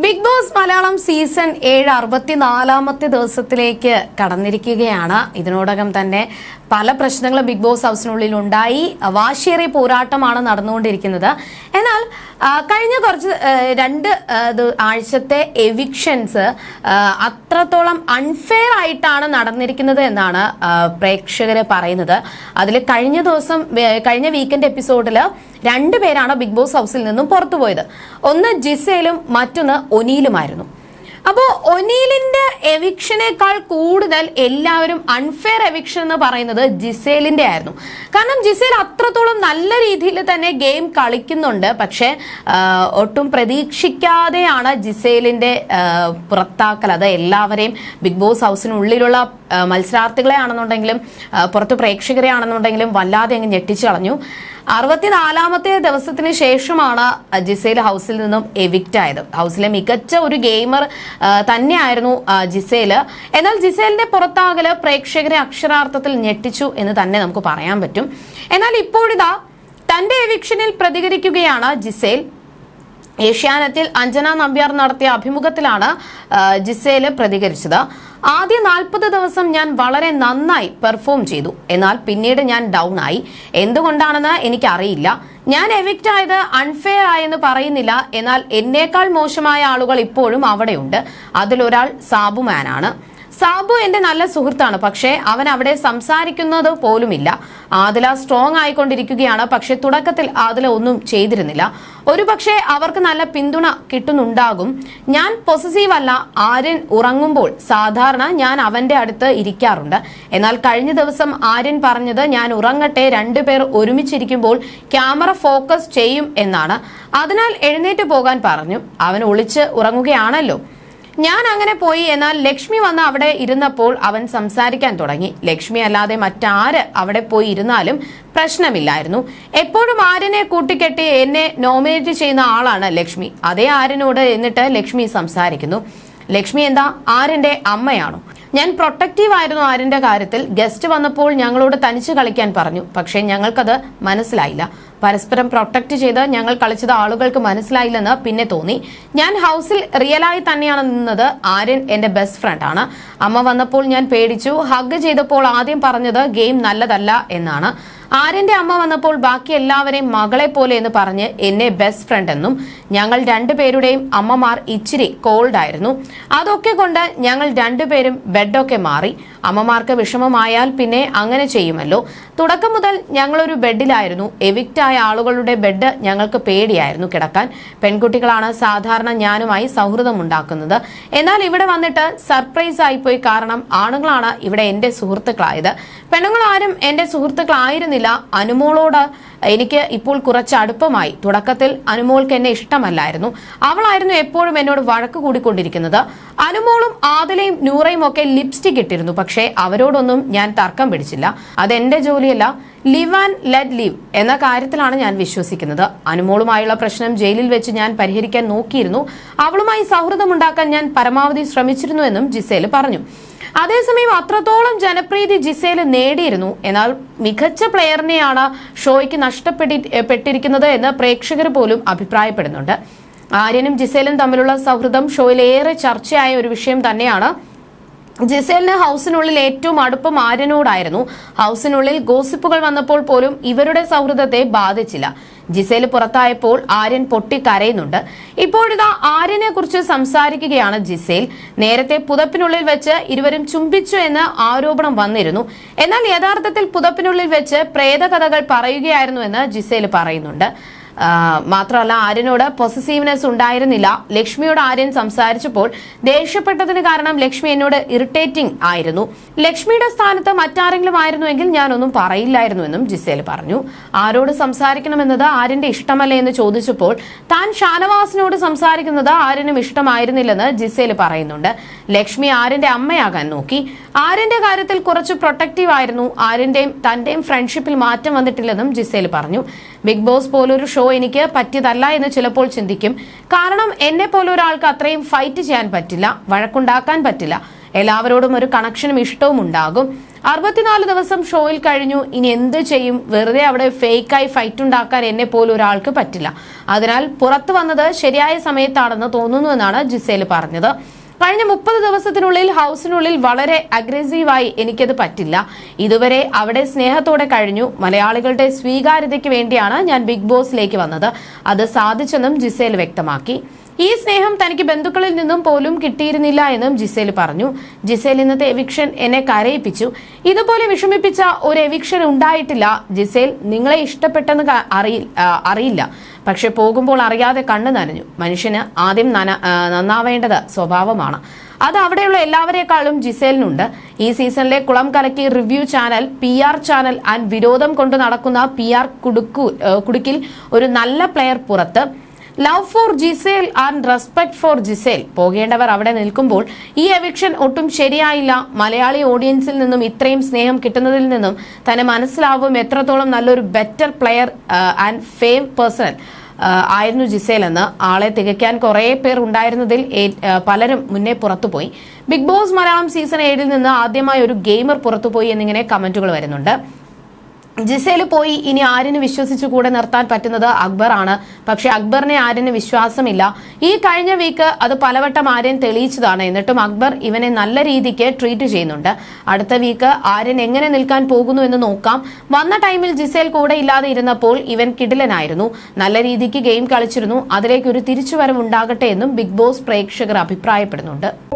Big boss Malayalam season ഏഴ് അറുപത്തിനാലാമത്തെ ദിവസത്തിലേക്ക് കടന്നിരിക്കുകയാണ്. ഇതിനോടകം തന്നെ പല പ്രശ്നങ്ങളും ബിഗ് ബോസ് ഹൗസിനുള്ളിൽ ഉണ്ടായി. വാശിയേറിയ പോരാട്ടമാണ് നടന്നുകൊണ്ടിരിക്കുന്നത്. എന്നാൽ കഴിഞ്ഞ കുറച്ച് രണ്ട് ആഴ്ചത്തെ എവിക്ഷൻസ് അത്രത്തോളം അൺഫെയർ ആയിട്ടാണ് നടന്നിരിക്കുന്നത് എന്നാണ് പ്രേക്ഷകർ പറയുന്നത്. അതിൽ കഴിഞ്ഞ ദിവസം കഴിഞ്ഞ വീക്കെൻഡ് എപ്പിസോഡിൽ രണ്ടുപേരാണ് ബിഗ് ബോസ് ഹൗസിൽ നിന്നും പുറത്തുപോയത് ഒന്ന് ജിസയിലും മറ്റൊന്ന് ഒനീലുമായിരുന്നു. അപ്പോൾ ഒനീലിന്റെ എവിക്ഷനേക്കാൾ കൂടുതൽ എല്ലാവരും അൺഫെയർ എവിക്ഷൻ എന്ന് പറയുന്നത് ജിസേലിന്റെ ആയിരുന്നു. കാരണം ജിസേൽ അത്രത്തോളം നല്ല രീതിയിൽ തന്നെ ഗെയിം കളിക്കുന്നുണ്ട്. പക്ഷേ ഒട്ടും പ്രതീക്ഷിക്കാതെയാണ് ജിസേലിന്റെ പുറത്താക്കൽ. അത് എല്ലാവരെയും ബിഗ് ബോസ് ഹൗസിനുള്ളിലുള്ള മത്സരാർത്ഥികളെ ആണെന്നുണ്ടെങ്കിലും പുറത്ത് പ്രേക്ഷകരെ ആണെന്നുണ്ടെങ്കിലും വല്ലാതെ അങ്ങ് ഞെട്ടിച്ചു കളഞ്ഞു. അറുപത്തിനാലാമത്തെ ദിവസത്തിന് ശേഷമാണ് ജിസേൽ ഹൗസിൽ നിന്നും എവിക്റ്റ് ആയത്. ഹൗസിലെ മികച്ച ഒരു ഗെയിമർ തന്നെയായിരുന്നു ജിസേൽ എന്നാൽ ജിസേലിന്റെ പുറത്താകൽ പ്രേക്ഷകരെ അക്ഷരാർത്ഥത്തിൽ ഞെട്ടിച്ചു എന്ന് തന്നെ നമുക്ക് പറയാൻ പറ്റും. എന്നാൽ ഇപ്പോഴിതാ തന്റെ എവിക്ഷനിൽ പ്രതികരിക്കുകയാണ് ജിസേൽ. ഏഷ്യാനെറ്റിൽ അഞ്ജന നമ്പ്യാർ നടത്തിയ അഭിമുഖത്തിലാണ് ജിസേൽ പ്രതികരിച്ചത്. ആദ്യ നാൽപ്പത് ദിവസം ഞാൻ വളരെ നന്നായി പെർഫോം ചെയ്തു. എന്നാൽ പിന്നീട് ഞാൻ ഡൗൺ ആയി. എന്തുകൊണ്ടാണെന്ന് എനിക്കറിയില്ല. ഞാൻ എവിക്റ്റ് ആയത് അൺഫെയർ ആയെന്ന് പറയുന്നില്ല. എന്നാൽ എന്നേക്കാൾ മോശമായ ആളുകൾ ഇപ്പോഴും അവിടെയുണ്ട്. അതിലൊരാൾ സാബുമാനാണ് സാബു എന്റെ നല്ല സുഹൃത്താണ്. പക്ഷേ അവൻ അവിടെ സംസാരിക്കുന്നത് പോലുമില്ല. ആദില സ്ട്രോങ് ആയിക്കൊണ്ടിരിക്കുകയാണ്. പക്ഷെ തുടക്കത്തിൽ ആദില ഒന്നും ചെയ്തിരുന്നില്ല. ഒരു പക്ഷേ അവർക്ക് നല്ല പിന്തുണ കിട്ടുന്നുണ്ടാകും. ഞാൻ പൊസസീവ് അല്ല ആര്യൻ ഉറങ്ങുമ്പോൾ സാധാരണ ഞാൻ അവന്റെ അടുത്ത് ഇരിക്കാറുണ്ട്. എന്നാൽ കഴിഞ്ഞ ദിവസം ആര്യൻ പറഞ്ഞത് ഞാൻ ഉറങ്ങട്ടെ രണ്ടുപേർ ഒരുമിച്ചിരിക്കുമ്പോൾ ക്യാമറ ഫോക്കസ് ചെയ്യും എന്നാണ്. അതിനാൽ എഴുന്നേറ്റ് പോകാൻ പറഞ്ഞു. അവൻ ഒളിച്ച് ഉറങ്ങുകയാണല്ലോ. ഞാൻ അങ്ങനെ പോയി എന്നാൽ ലക്ഷ്മി വന്ന് അവിടെ ഇരുന്നപ്പോൾ അവൻ സംസാരിക്കാൻ തുടങ്ങി. ലക്ഷ്മി അല്ലാതെ മറ്റാര് അവിടെ പോയി ഇരുന്നാലും പ്രശ്നമില്ലായിരുന്നു. എപ്പോഴും ആര്യനെ കൂട്ടിക്കെട്ടി എന്നെ നോമിനേറ്റ് ചെയ്യുന്ന ആളാണ് ലക്ഷ്മി. അതേ ആര്യനോട് എന്നിട്ട് ലക്ഷ്മി സംസാരിക്കുന്നു. ലക്ഷ്മി എന്താ? ആര്യന്റെ അമ്മയാണോ? ഞാൻ പ്രൊട്ടക്റ്റീവ് ആയിരുന്നു ആര്യന്റെ കാര്യത്തിൽ. ഗസ്റ്റ് വന്നപ്പോൾ ഞങ്ങളോട് തനിച്ച് കളിക്കാൻ പറഞ്ഞു. പക്ഷേ ഞങ്ങൾക്കത് മനസ്സിലായില്ല. പരസ്പരം പ്രൊട്ടക്ട് ചെയ്ത് ഞങ്ങൾ കളിച്ചത് ആളുകൾക്ക് മനസ്സിലായില്ലെന്ന് പിന്നെ തോന്നി. ഞാൻ ഹൗസിൽ റിയലായി തന്നെയാണ് നിന്നത്. ആര്യൻ എന്റെ ബെസ്റ്റ് ഫ്രണ്ട് ആണ്. അമ്മ വന്നപ്പോൾ ഞാൻ പേടിച്ചു. ഹഗ് ചെയ്തപ്പോൾ ആദ്യം പറഞ്ഞത് ഗെയിം നല്ലതല്ല എന്നാണ്. ആര്യന്റെ അമ്മ വന്നപ്പോൾ ബാക്കി എല്ലാവരെയും മകളെ പോലെ എന്ന് പറഞ്ഞ് എന്നെ ബെസ്റ്റ് ഫ്രണ്ട് എന്നും ഞങ്ങൾ രണ്ടുപേരുടെയും അമ്മമാർ ഇച്ചിരി കോൾഡ് ആയിരുന്നു. അതൊക്കെ കൊണ്ട് ഞങ്ങൾ രണ്ടുപേരും ബെഡൊക്കെ മാറി. അമ്മമാർക്ക് വിഷമമായാൽ പിന്നെ അങ്ങനെ ചെയ്യുമല്ലോ. തുടക്കം മുതൽ ഞങ്ങളൊരു ബെഡിലായിരുന്നു എവിക്റ്റ് ആയ ആളുകളുടെ ബെഡ് ഞങ്ങൾക്ക് പേടിയായിരുന്നു കിടക്കാൻ. പെൺകുട്ടികളാണ് സാധാരണ ഞാനുമായി സൗഹൃദം ഉണ്ടാക്കുന്നത്. എന്നാൽ ഇവിടെ വന്നിട്ട് സർപ്രൈസ് ആയിപ്പോയി. കാരണം ആണുങ്ങളാണ് ഇവിടെ എന്റെ സുഹൃത്തുക്കളായത്. പെണ്ണുങ്ങളാരും എന്റെ സുഹൃത്തുക്കളായിരുന്നില്ല. അനുമോളോട് എനിക്ക് ഇപ്പോൾ കുറച്ച് അടുപ്പമായി. തുടക്കത്തിൽ അനുമോൾക്ക് എന്നെ ഇഷ്ടമല്ലായിരുന്നു. അവളായിരുന്നു എപ്പോഴും എന്നോട് വഴക്ക് കൂടിക്കൊണ്ടിരിക്കുന്നത്. അനുമോളും ആദിലയും നൂറയും ഒക്കെ ലിപ്സ്റ്റിക് ഇട്ടിരുന്നു. പക്ഷേ അവരോടൊന്നും ഞാൻ തർക്കം പിടിച്ചില്ല. അതെന്റെ ജോലിയല്ല. ലിവ് ആൻഡ് ലെറ്റ് ലിവ് എന്ന കാര്യത്തിലാണ് ഞാൻ വിശ്വസിക്കുന്നത്. അനുമോളുമായുള്ള പ്രശ്നം ജയിലിൽ വെച്ച് ഞാൻ പരിഹരിക്കാൻ നോക്കിയിരുന്നു. അവളുമായി സൗഹൃദമുണ്ടാക്കാൻ ഞാൻ പരമാവധി ശ്രമിച്ചിരുന്നു എന്നും ജിസേൽ പറഞ്ഞു. അതേസമയം അത്രത്തോളം ജനപ്രീതി ജിസേൽ നേടിയിരുന്നു. എന്നാൽ മികച്ച പ്ലെയറിനെയാണ് ഷോയ്ക്ക് നഷ്ടപ്പെട്ടി പെട്ടിരിക്കുന്നത് എന്ന് പ്രേക്ഷകർ പോലും അഭിപ്രായപ്പെടുന്നുണ്ട്. ആര്യനും ജിസേലും തമ്മിലുള്ള സൗഹൃദം ഷോയിൽ ഏറെ ചർച്ചയായ ഒരു വിഷയം തന്നെയാണ്. ജിസേലിന് ഹൗസിനുള്ളിൽ ഏറ്റവും അടുപ്പം ആര്യനോടായിരുന്നു. ഹൗസിനുള്ളിൽ ഗോസിപ്പുകൾ വന്നപ്പോൾ പോലും ഇവരുടെ സൗഹൃദത്തെ ബാധിച്ചില്ല. ജിസേൽ പുറത്തായപ്പോൾ ആര്യൻ പൊട്ടി കരയുന്നുണ്ട്. ഇപ്പോഴിതാ ആര്യനെ കുറിച്ച് സംസാരിക്കുകയാണ് ജിസേൽ. നേരത്തെ പുതപ്പിനുള്ളിൽ വെച്ച് ഇരുവരും ചുംബിച്ചു എന്ന് ആരോപണം വന്നിരുന്നു. എന്നാൽ യഥാർത്ഥത്തിൽ പുതപ്പിനുള്ളിൽ വെച്ച് പ്രേതകഥകൾ പറയുകയായിരുന്നു എന്ന് ജിസേൽ പറയുന്നുണ്ട്. മാത്രമല്ല ആര്യനോട് പൊസസീവ്നെസ് ഉണ്ടായിരുന്നില്ല. ലക്ഷ്മിയോട് ആര്യൻ സംസാരിച്ചപ്പോൾ ദേഷ്യപ്പെട്ടതിന് കാരണം ലക്ഷ്മി എന്നോട് ഇറിറ്റേറ്റിംഗ് ആയിരുന്നു. ലക്ഷ്മിയുടെ സ്ഥാനത്ത് മറ്റാരെങ്കിലും ആയിരുന്നുവെങ്കിൽ ഞാനൊന്നും പറയില്ലായിരുന്നു എന്നും ജിസേൽ പറഞ്ഞു. ആരോട് സംസാരിക്കണമെന്നത് ആര്യന്റെ ഇഷ്ടമല്ലേ എന്ന് ചോദിച്ചപ്പോൾ താൻ ഷാനവാസിനോട് സംസാരിക്കുന്നത് ആര്യനും ഇഷ്ടമായിരുന്നില്ലെന്ന് ജിസേൽ പറയുന്നുണ്ട്. ലക്ഷ്മി ആര്യന്റെ അമ്മയാകാൻ നോക്കി. ആര്യന്റെ കാര്യത്തിൽ കുറച്ച് പ്രൊട്ടക്റ്റീവ് ആയിരുന്നു. ആര്യന്റെയും തന്റെയും ഫ്രണ്ട്ഷിപ്പിൽ മാറ്റം വന്നിട്ടില്ലെന്നും ജിസേൽ പറഞ്ഞു. ബിഗ് ബോസ് പോലൊരു ഷോ എനിക്ക് പറ്റിയതല്ല എന്ന് ചിലപ്പോൾ ചിന്തിക്കും. കാരണം എന്നെ പോലെ ഒരാൾക്ക് അത്രയും ഫൈറ്റ് ചെയ്യാൻ പറ്റില്ല വഴക്കുണ്ടാക്കാൻ പറ്റില്ല. എല്ലാവരോടും ഒരു കണക്ഷനും ഇഷ്ടവും ഉണ്ടാകും. അറുപത്തിനാല് ദിവസം ഷോയിൽ കഴിഞ്ഞു ഇനി എന്ത് ചെയ്യും? വെറുതെ അവിടെ ഫേക്കായി ഫൈറ്റ് ഉണ്ടാക്കാൻ എന്നെ പോലും ഒരാൾക്ക് പറ്റില്ല. അതിനാൽ പുറത്തു വന്നത് ശരിയായ സമയത്താണെന്ന് തോന്നുന്നുവെന്നാണ് ജിസേൽ പറഞ്ഞത്. കഴിഞ്ഞ മുപ്പത് ദിവസത്തിനുള്ളിൽ ഹൗസിനുള്ളിൽ വളരെ അഗ്രസീവായി എനിക്കത് പറ്റില്ല. ഇതുവരെ അവിടെ സ്നേഹത്തോടെ കഴിഞ്ഞു. മലയാളികളുടെ സ്വീകാര്യതയ്ക്ക് വേണ്ടിയാണ് ഞാൻ ബിഗ് ബോസിലേക്ക് വന്നത്. അത് സാധിച്ചെന്നും ജിസേൽ വ്യക്തമാക്കി. ഈ സ്നേഹം തനിക്ക് ബന്ധുക്കളിൽ നിന്നും പോലും കിട്ടിയിരുന്നില്ല എന്നും ജിസേൽ പറഞ്ഞു. ജിസേൽ ഇന്നത്തെ എവിക്ഷൻ എന്നെ കരയിപ്പിച്ചു. ഇതുപോലെ വിഷമിപ്പിച്ച ഒരു എവിക്ഷൻ ഉണ്ടായിട്ടില്ല. ജിസേൽ നിങ്ങളെ ഇഷ്ടപ്പെട്ടെന്ന് അറിയില്ല. പക്ഷെ പോകുമ്പോൾ അറിയാതെ കണ്ണു നനഞ്ഞു. മനുഷ്യന് ആദ്യം നന നന്നാവേണ്ടത് സ്വഭാവമാണ്. അത് അവിടെയുള്ള എല്ലാവരെക്കാളും ജിസേലിനുണ്ട്. ഈ സീസണിലെ കുളം കലക്കി review channel P R channel and വിരോധം കൊണ്ട് നടക്കുന്ന പി ആർ കുടുക്കു കുടുക്കിൽ ഒരു നല്ല പ്ലെയർ പുറത്ത്. Love for Gisele and respect for Gisele പോകേണ്ടവർ അവിടെ നിൽക്കുമ്പോൾ ഈ എവിക്ഷൻ ഒട്ടും ശരിയായില്ല. മലയാളി ഓഡിയൻസിൽ നിന്നും ഇത്രയും സ്നേഹം കിട്ടുന്നതിൽ നിന്നും തന്നെ മനസ്സിലാവും എത്രത്തോളം നല്ലൊരു better player and fame person ആയിരുന്നു ജിസേൽ എന്ന്. ആളെ തികയ്ക്കാൻ കുറേ പേർ ഉണ്ടായിരുന്നതിൽ ആ, പലരും മുന്നേ പുറത്തുപോയി. ബിഗ് ബോസ് മലയാളം സീസൺ ഏഴിൽ നിന്ന് ആദ്യമായി ഒരു ഗെയിമർ പുറത്തുപോയി എന്നിങ്ങനെ കമന്റുകൾ വരുന്നുണ്ട്. ജിസേൽ പോയി ഇനി ആരിന് വിശ്വസിച്ചു കൂടെ നിർത്താൻ പറ്റുന്നത് അക്ബറാണ് പക്ഷെ അക്ബറിനെ ആരിന് വിശ്വാസമില്ല. ഈ കഴിഞ്ഞ വീക്ക് അത് പലവട്ടം ആര്യൻ തെളിയിച്ചതാണ്. എന്നിട്ടും അക്ബർ ഇവനെ നല്ല രീതിക്ക് ട്രീറ്റ് ചെയ്യുന്നുണ്ട്. അടുത്ത വീക്ക് ആര്യൻ എങ്ങനെ നിൽക്കാൻ പോകുന്നു എന്ന് നോക്കാം. വന്ന ടൈമിൽ ജിസേൽ കൂടെ ഇല്ലാതെ ഇരുന്നപ്പോൾ ഇവൻ കിടിലനായിരുന്നു. നല്ല രീതിക്ക് ഗെയിം കളിച്ചിരുന്നു. അതിലേക്ക് ഒരു തിരിച്ചുവരവ് ഉണ്ടാകട്ടെ എന്നും ബിഗ് ബോസ് പ്രേക്ഷകർ അഭിപ്രായപ്പെടുന്നുണ്ട്.